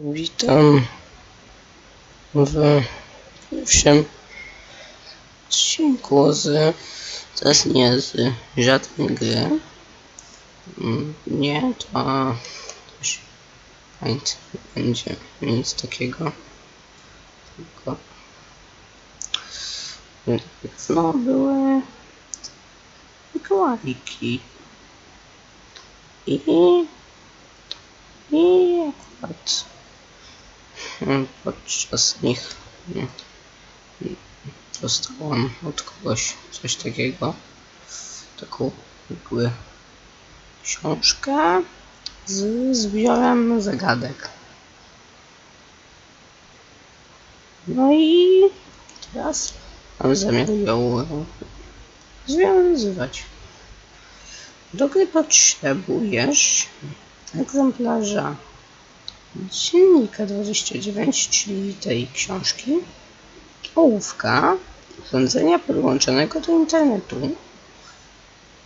Witam w pierwszym odcinku z teraz nie z żadnej gry. Mm, Nie, to też paint będzie nic takiego. Tylko znowu były Mikołajki. I i akurat podczas nich mm, mm, dostałam od kogoś coś takiego. Taką jakby książkę z zbiorem zagadek. No i teraz mam zamiar ją związywać. Do gry potrzebujesz egzemplarza silnika 29, czyli tej książki, ołówka, urządzenia podłączonego do internetu.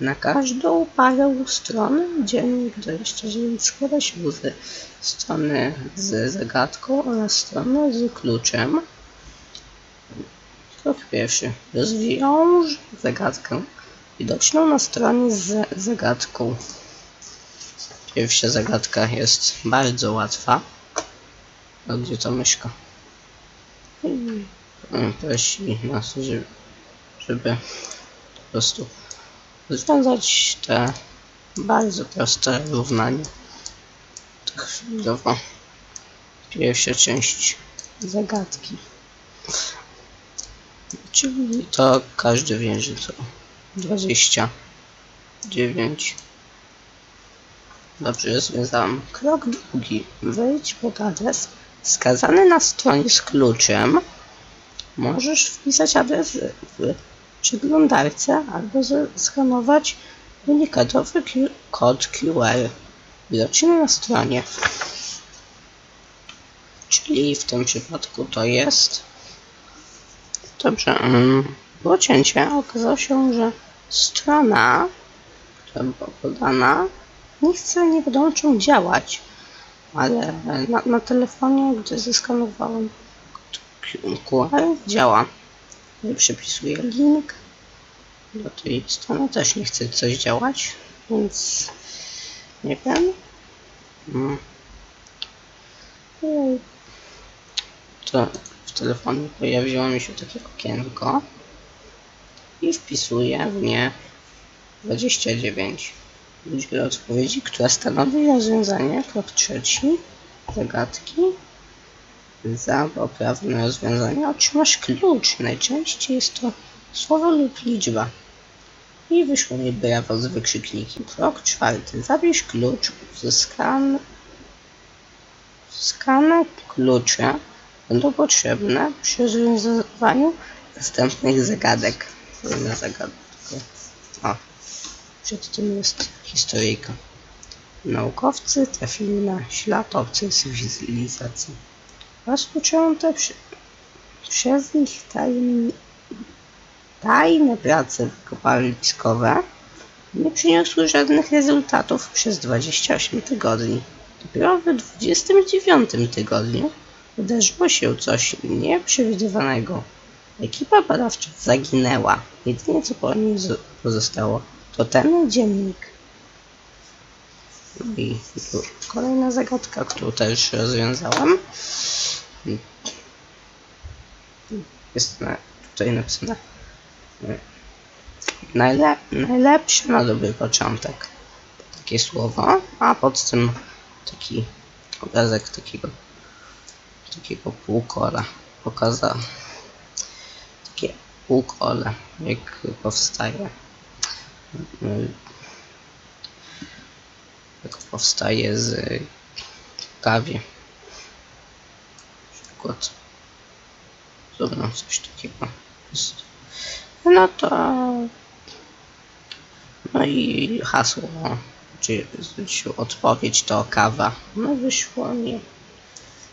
Na każdą parę stron dziennik 29 składa się z strony z zagadką oraz strony z kluczem. Krok pierwszy. Rozwiąż zagadkę widoczną na stronie z zagadką. Pierwsza zagadka jest bardzo łatwa. A gdzie to myszka? Prosi nas, żeby, żeby po prostu rozwiązać te bardzo proste równanie. Tak chwilowo. Pierwsza część zagadki. Czyli to każdy wie, że to 29 Dobrze, rozwiązałam. Krok drugi. Wejdź pod adres wskazany na stronie z kluczem. Możesz wpisać adres w przeglądarce albo zeskanować unikatowy kod QR widoczny na stronie. Czyli w tym przypadku to jest. Dobrze. mm, Było cięcie. Okazało się, że strona, która była podana, nie chce, nie podłączą działać, ale na, na telefonie, gdy zeskanowałem QR, działa. Przypisuję link do tej strony, też nie chce coś działać, więc nie wiem. Mm. To w telefonie pojawiło mi się takie okienko i wpisuję w nie 29 udzielę odpowiedzi, która stanowi rozwiązanie. Krok trzeci. Zagadki. Za poprawne rozwiązanie otrzymasz klucz. Najczęściej jest to słowo lub liczba. I wyszło mi brawo z wykrzyknikiem. Krok czwarty. Zabierz klucz. Skan... Skane klucze będą potrzebne przy rozwiązywaniu następnych zagadek. Kolejna zagadka. O, przed tym jest historyjka. Naukowcy trafili na ślad obcej cywilizacji. Rozpoczęte przy, przez nich tajne, prace kopalniskowe nie przyniosły żadnych rezultatów przez 28 tygodni. Dopiero w 29 tygodniu wydarzyło się coś nieprzewidywanego. Ekipa badawcza zaginęła. Jedynie co po niej pozostało to ten dziennik. I tu kolejna zagadka, którą też rozwiązałem. Jest na, tutaj napisane e, najle, najlepsze na dobry początek. Takie słowo, a pod tym taki obrazek takiego takiego półkola pokazał takie półkole jak powstaje powstaje z kawie na przykład. Zrobią coś takiego no to no i hasło czy odpowiedź to kawa. No wyszło mi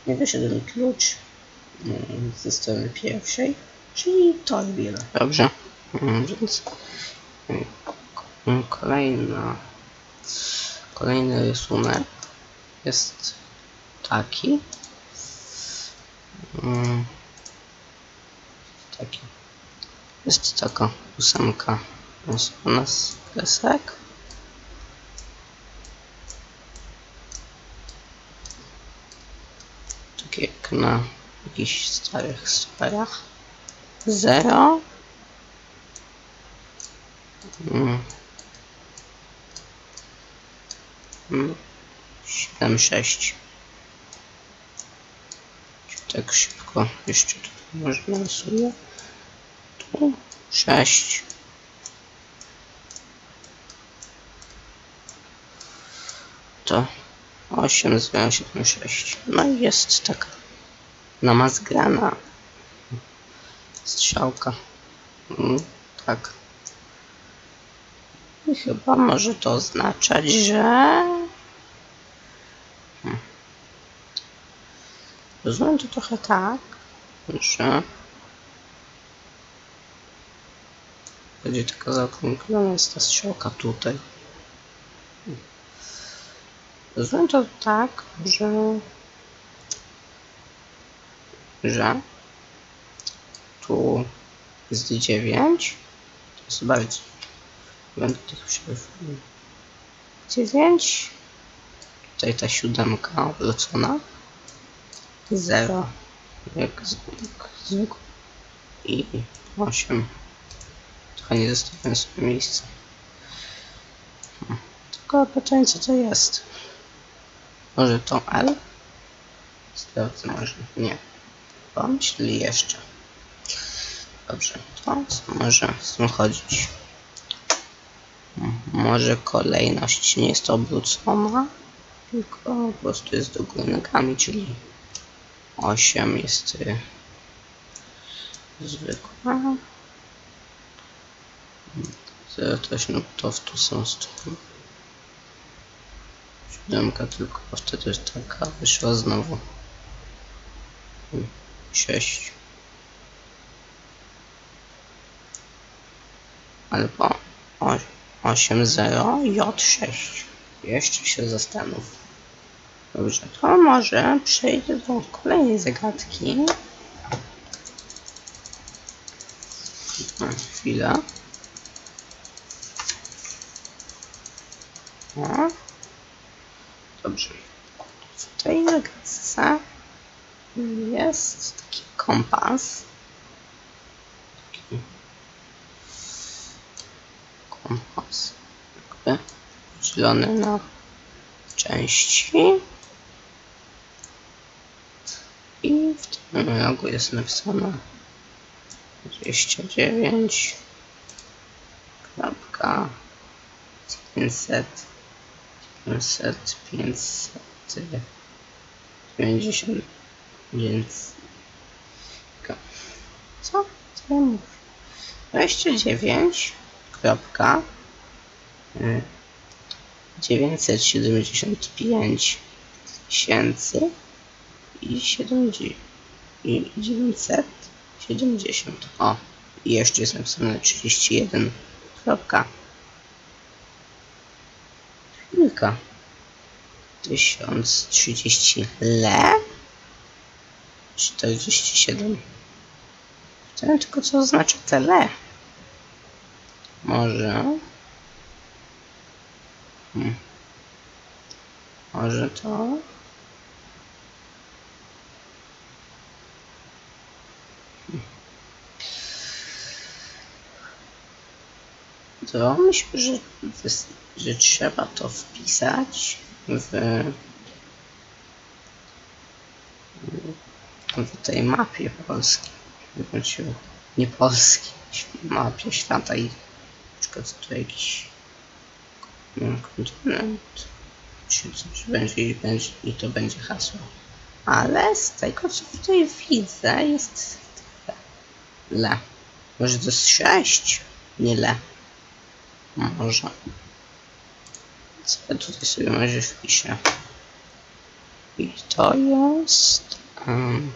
nie wyszedł mi klucz mm, ze strony pierwszej czyli Torbiel dobrze. Mm, więc mm, kolejna kolejny rysunek jest taki Mm. Taki. Jest taka ósemka. U nas kresek. Tak jak na jakichś starych sferach. Zero. Mm. Mm. Siedem, sześć. Tak szybko jeszcze tutaj może narysuję. Tu sześć. To osiem, zero, siedem, sześć. No i jest taka namazgrana strzałka. Mm, tak. I chyba może to oznaczać, że... Hmm. To trochę tak, że będzie taka zaokrąglona jest ta strzałka tutaj. To tak, że że tu jest 9 to jest bardziej będę tych przerw 9 tutaj ta siódemka obrócona 0 jak zwykle i 8 trochę nie zostawiłem sobie miejsca. Hmm. tylko pytanie co to jest? Może to L? Sprawdzę może nie. Pomyśl jeszcze. Dobrze to może z tym chodzić? Hmm, może kolejność nie jest obrócona tylko po prostu jest do góry nogami, czyli 8 jest y, zwykła. 0 to 8 to w tu są strony. Siódemka tylko wtedy jest taka wyszła znowu. 6 albo 8 0 J6 jeszcze się zastanów dobrze to może przejdę do kolejnej zagadki. Na chwilę. O. dobrze. W tej zagadce jest taki kompas. Kompas jakby podzielony na części i w tym rogu jest napisane 29 kropka 500 500 500 90 więc co? Co ja mówię? 29 kropka y, 975 tysięcy i 70 i 970 o i jeszcze jest napisane 31 kropka. Chwilka 1030 le? 47 Pytałem tylko co oznacza te le? Może Hmm. Może to? To myślę, że, że trzeba to wpisać w, w tej mapie polskiej. Nie polskiej, mapie świata i na przykład tu jakiś mm, kontynent czy coś będzie i, będzie i to będzie hasło. Ale z tego co tutaj widzę jest le. Może to jest 6, nie le. Może. Co tutaj sobie może wpiszę. I to jest... Um,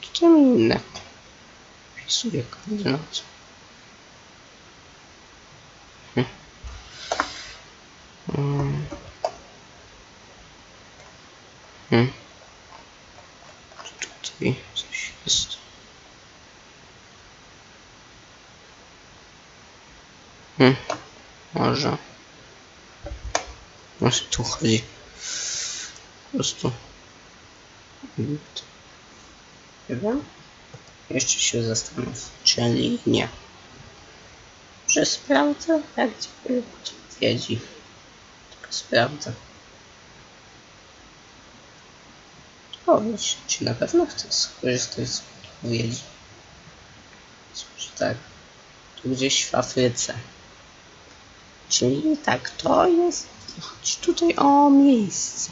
tutaj mi inne. Wpisuję koordynat. Hmm. Um. Hmm. Tutaj coś jest. Hmm. Może. Może tu chodzi. Po prostu. Wiem. Jeszcze się zastanów. Czyli nie. Że sprawdzę, jak działa odpowiedzi. Tylko sprawdzę. Powiedz, czy na pewno chcesz skorzystać z odpowiedzi. Cóż, tak. Tu gdzieś w Afryce. Czyli tak, to jest. Chodzi tutaj o miejsce.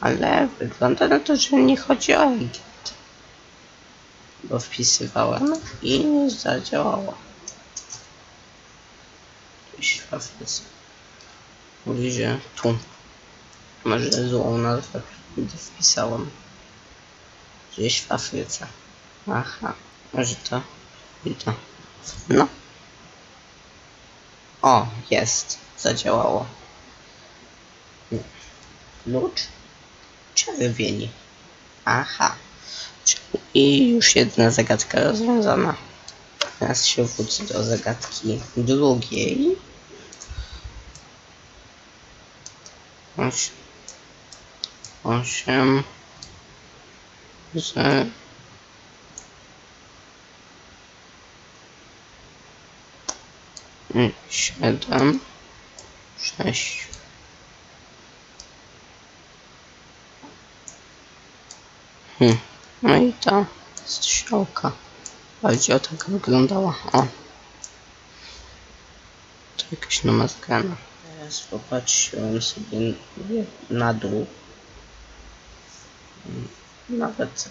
Ale wygląda na to, że nie chodzi o Egipt. Bo wpisywałem i nie zadziałało. Mówi, że tu. Może złą nazwę wpisałem. Gdzieś w Afryce. Aha, może to i to. No. O, jest. Zadziałało. Klucz? Czerwieni. Aha. I już jedna zagadka rozwiązana. Teraz się wrócę do zagadki drugiej. Osiem. Osiem. Ze... Siedem. Sześć. Hmm. No i ta strzałka. Bardziej o tak wyglądała. O. To jakaś zmiana. Teraz popatrzyłem sobie na dół. Nawet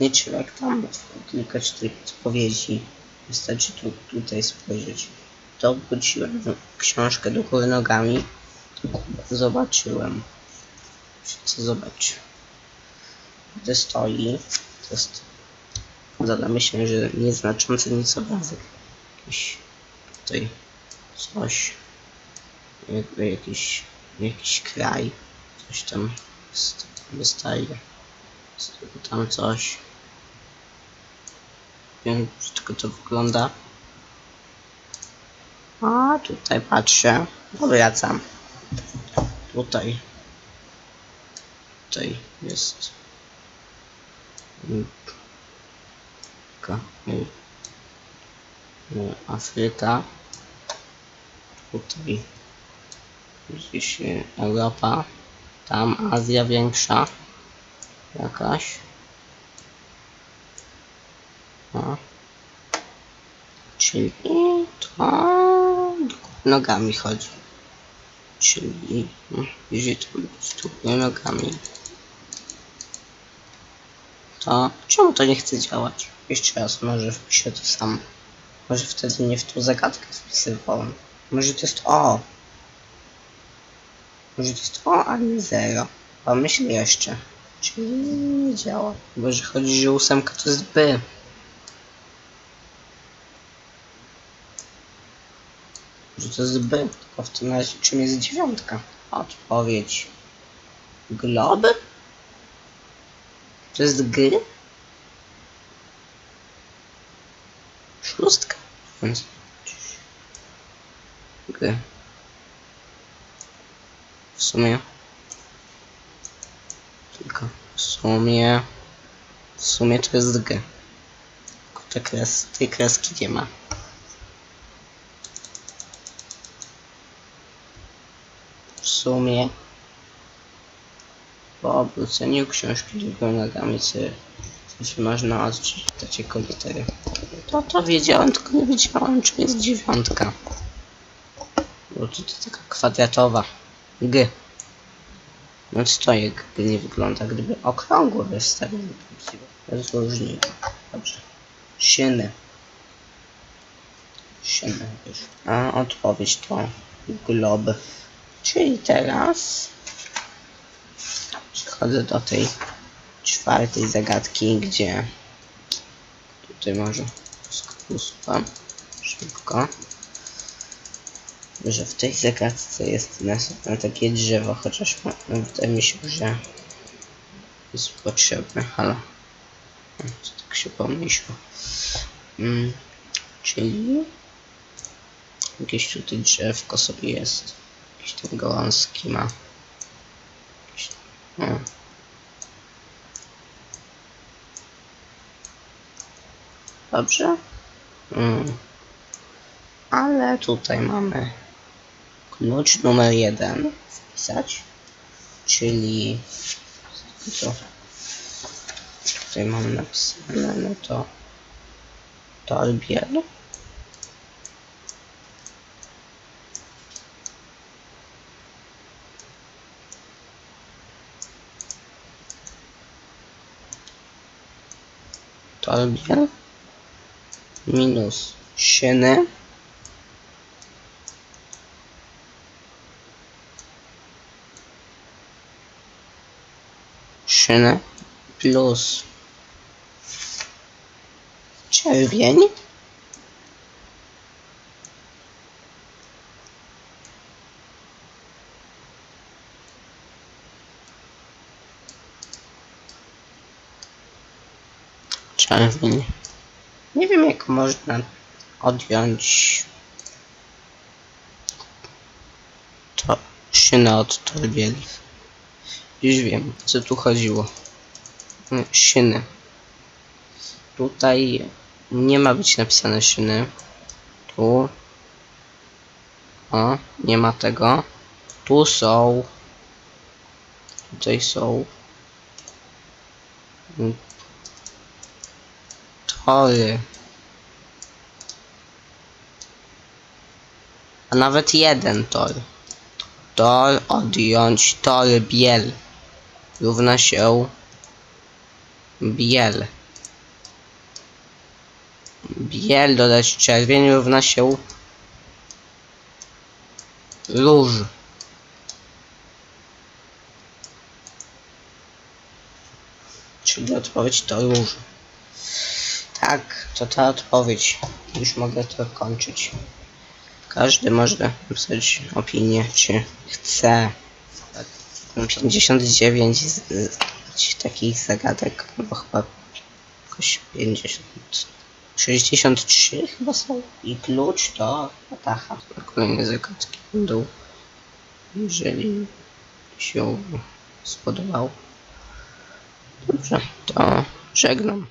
nie trzeba tam klikać tych odpowiedzi. Wystarczy tu, tutaj spojrzeć. To obróciłem książkę do góry nogami. Zobaczyłem. Co zobaczyłem? gdy stoi, to jest za myślę, że nieznaczący nic obrazek. Jakiś tutaj coś, jakby jakiś, jakiś kraj, coś tam wystaje. Tam coś. Wiem, tylko to wygląda. A tutaj patrzę, wracam. Tutaj. Tutaj jest Afryka. Afryka. Tutaj gdzieś Europa. Tam Azja większa. Jakaś. No. Czyli to nogami chodzi. Czyli jeżeli to tu nogami to czemu to nie chce działać? Jeszcze raz, może wpiszę to sam. Może wtedy nie w tą zagadkę wpisywałem. Może to jest O. Może to jest O, a nie 0. Pomyśl jeszcze. Czyli nie działa. Może chodzi, że ósemka to jest B. Że to jest B, tylko w tym razie czym jest dziewiątka? Odpowiedź. Glob? To jest G? Szóstka. G. W sumie. Tylko w sumie. W sumie to jest G. Tylko te kres, tej kreski nie ma. Sumie po obróceniu książki drugą nogami sobie coś można odczytać jako litery. To to wiedziałem, tylko nie wiedziałem czym jest dziewiątka. Bo to, to taka kwadratowa. G. No to jak G nie wygląda, gdyby okrągłe wystawili. Rozróżnij. Dobrze. Szyny. Już. A odpowiedź to glob. Czyli teraz przechodzę do tej czwartej zagadki, gdzie tutaj może usuwam szybko, że w tej zagadce jest następne takie drzewo, chociaż wydaje mi się, że jest potrzebny, ale tak się pomyślał. Mm, czyli jakieś tutaj drzewko sobie jest. Jakiś ten gołąski ma. Dobrze. Mm. Ale tutaj mamy klucz numer jeden wpisać, czyli co tutaj mam napisane, no to torbiel. Torbiel minus szyny szynę plus czerwień nie wiem jak można odjąć to szynę od torbieli już wiem, co tu chodziło. Mm, Szyny. Tutaj nie ma być napisane szyny. Tu. O, nie ma tego. Tu są. Tutaj są. Tory. A nawet jeden tor. Tor odjąć tor biel równa się biel. Biel dodać czerwień równa się róż. Czyli odpowiedź to róż. Tak, to ta odpowiedź. Już mogę to kończyć. Każdy może napisać opinię, czy chce 59 z, z takich zagadek, bo chyba jakoś 50. 63 chyba są. I klucz to Atacha. Kolejne zagadki będą. Jeżeli się spodobał. Dobrze, to żegnam.